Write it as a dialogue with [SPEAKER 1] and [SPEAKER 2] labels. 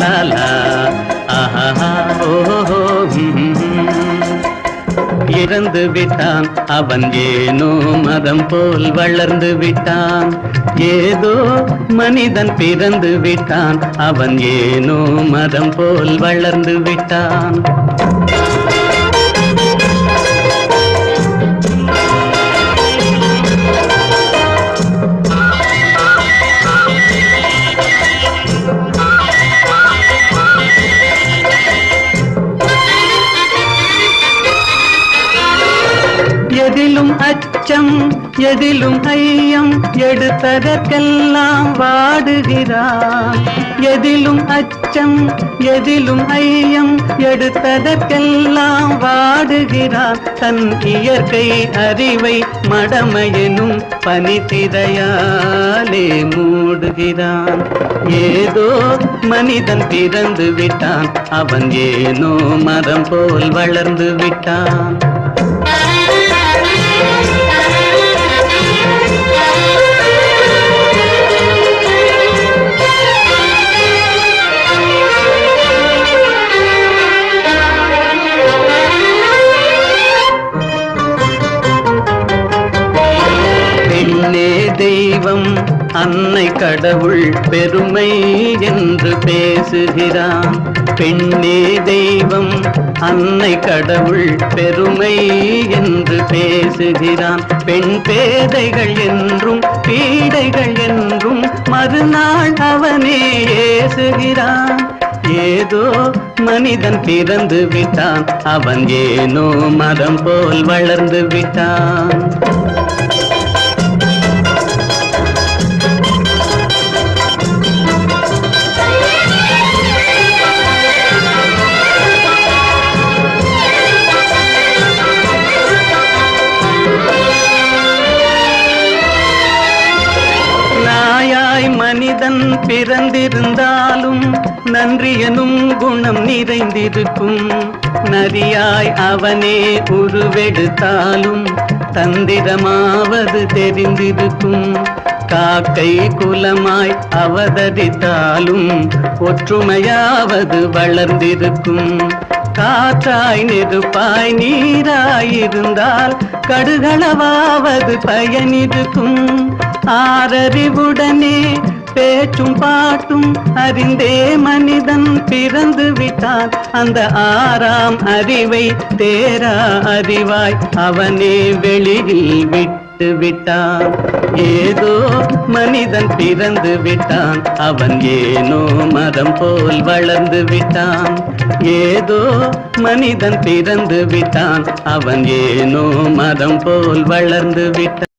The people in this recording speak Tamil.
[SPEAKER 1] லா ஆஹா ஓஹோ இறந்து விட்டான் அவன் ஏனோ மதம் போல் வளர்ந்து விட்டான். ஏதோ மனிதன் பிறந்து விட்டான் அவன் ஏனோ மதம் போல் வளர்ந்து விட்டான். எதிலும் அச்சம் எதிலும் ஐயம் எடுத்ததற்கெல்லாம் வாடுகிறான் எதிலும் அச்சம் எதிலும் ஐயம் எடுத்ததற்கெல்லாம் வாடுகிறார். தன் இயற்கை அறிவை மடமையெனும் பனித்திரையாலே மூடுகிறான். ஏதோ மனிதன் பிறந்து விட்டான் அவன் ஏனோ மரம் போல் வளர்ந்து விட்டான் பெண்ணே தெய்வம் அன்னை கடவுள் பெருமை என்று பேசுகிறான். பெண்ணே தெய்வம் அன்னை கடவுள் பெருமை என்று பேசுகிறான். பெண் பேதைகள் என்றும் பீடைகள் என்றும் மறுநாள் அவனே ஏசுகிறான். ஏதோ மனிதன் பிறந்து விட்டான். அவன் ஏனோ மரம் போல் வளர்ந்து விட்டான். மனிதன் பிறந்திருந்தாலும் நன்றி எனும் குணம் நிறைந்திருக்கும். நரியாய் அவனே உருவெடுத்தாலும் தந்திரமாவது தெரிந்திருக்கும். காக்கை குலமாய் அவதரித்தாலும் ஒற்றுமையாவது வளர்ந்திருக்கும். காற்றாய் நெருப்பாய் நீராயிருந்தால் கடுகளவாவது பயனிருக்கும். ஆரறிவுடனே பேச்சும் பாட்டும் அறிந்தே மனிதன் பிறந்து விட்டான். அந்த ஆறாம் அறிவை தேரா அறிவாய் அவனே வெளியில் விட்டு விட்டான். ஏதோ மனிதன் பிறந்து விட்டான். அவன் ஏனோ மரம் போல் வளர்ந்து விட்டான். ஏதோ மனிதன் பிறந்து விட்டான். அவன் ஏனோ மரம் போல் வளர்ந்து விட்டான்.